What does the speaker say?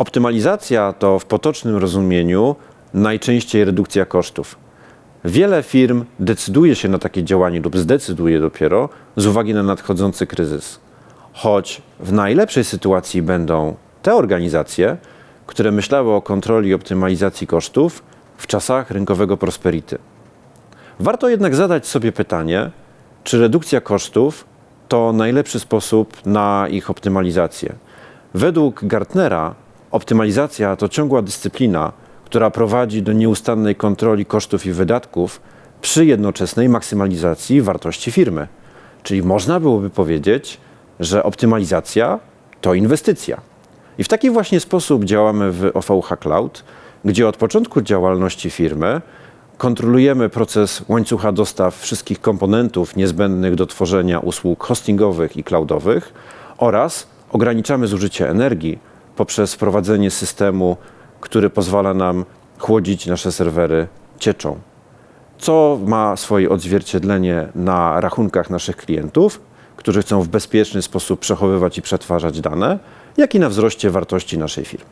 Optymalizacja to w potocznym rozumieniu najczęściej redukcja kosztów. Wiele firm decyduje się na takie działanie lub zdecyduje dopiero z uwagi na nadchodzący kryzys. Choć w najlepszej sytuacji będą te organizacje, które myślały o kontroli i optymalizacji kosztów w czasach rynkowego prosperity. Warto jednak zadać sobie pytanie, czy redukcja kosztów to najlepszy sposób na ich optymalizację. Według Gartnera optymalizacja to ciągła dyscyplina, która prowadzi do nieustannej kontroli kosztów i wydatków przy jednoczesnej maksymalizacji wartości firmy. Czyli można byłoby powiedzieć, że optymalizacja to inwestycja. I w taki właśnie sposób działamy w OVH Cloud, gdzie od początku działalności firmy kontrolujemy proces łańcucha dostaw wszystkich komponentów niezbędnych do tworzenia usług hostingowych i cloudowych oraz ograniczamy zużycie energii poprzez wprowadzenie systemu, który pozwala nam chłodzić nasze serwery cieczą co ma swoje odzwierciedlenie na rachunkach naszych klientów, którzy chcą w bezpieczny sposób przechowywać i przetwarzać dane, jak i na wzroście wartości naszej firmy.